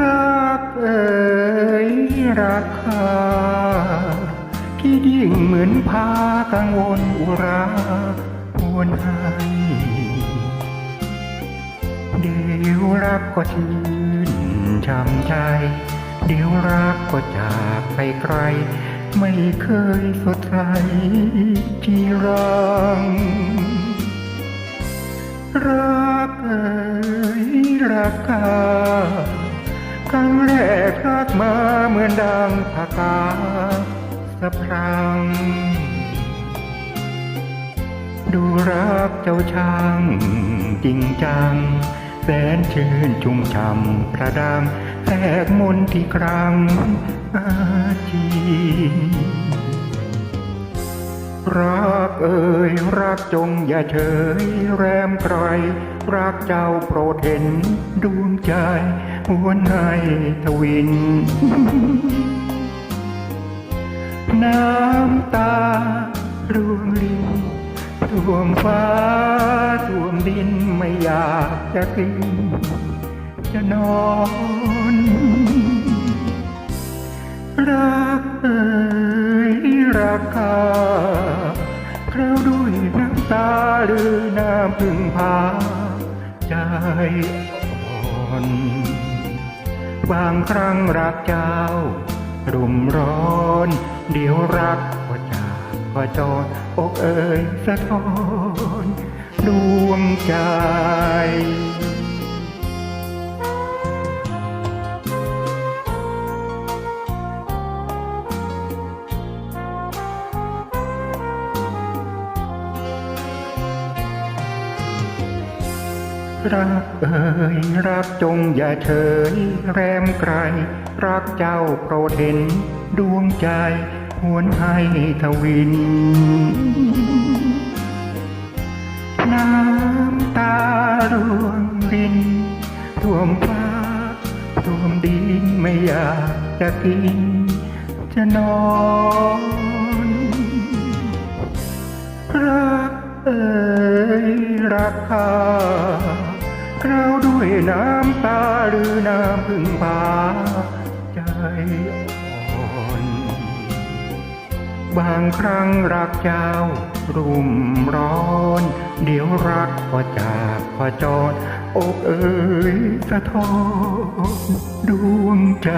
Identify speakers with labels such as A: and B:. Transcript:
A: รักเอ่ยราคาที่ยิ่งเหมือนพากังวลอุราหวนให้เดี๋ยวรักก็ชื่นช้ำใจ เดี๋ยวรักก็จากไปไกล ไม่เคยสดใสที่รังรักเอ่ยรักกา ครั้งแรกรักมาเหมือนดังผากาสะพรัง ดูรักเจ้าช่างจริงจัง แสนชื่นชุ่มช่ำประดังแทกมนที่ครั้งอาจีรักเอ่ยรักจงอย่าเฉยแรมไกรรักเจ้าโปรดเห็นดวงใจ หัวนให้ทวิน น้ำตาร่วงรินท่วมฟ้าท่วมดินไม่อยากจะกิน จะนอน รักเอ่ยรักคาคราวด้วยน้ำตาหรือน้ำพึ่งพาใจอ่อน บางครั้งรักเจ้า รุมร้อน เดี๋ยวรักก็จากก็จอดอกเอ่ยสะท้อน ดวงใจ รักเอ่ยรักจงอย่าเฉยแรมไกล รักเจ้าโปรดเห็น ดวงใจหวนให้ทวิน น้ำตาร่วงรินท่วมฟ้าท่วมดินไม่อยากจะกิน จะนอนรักเอ่ยรักคา คราวด้วยน้ำตาหรือน้ำพึ่งพาใจอ่อน บางครั้งรักเจ้ารุ่มร้อน เดี๋ยวรักก็จากก็จอดอกเอ่ยสะท้อนดวงใจ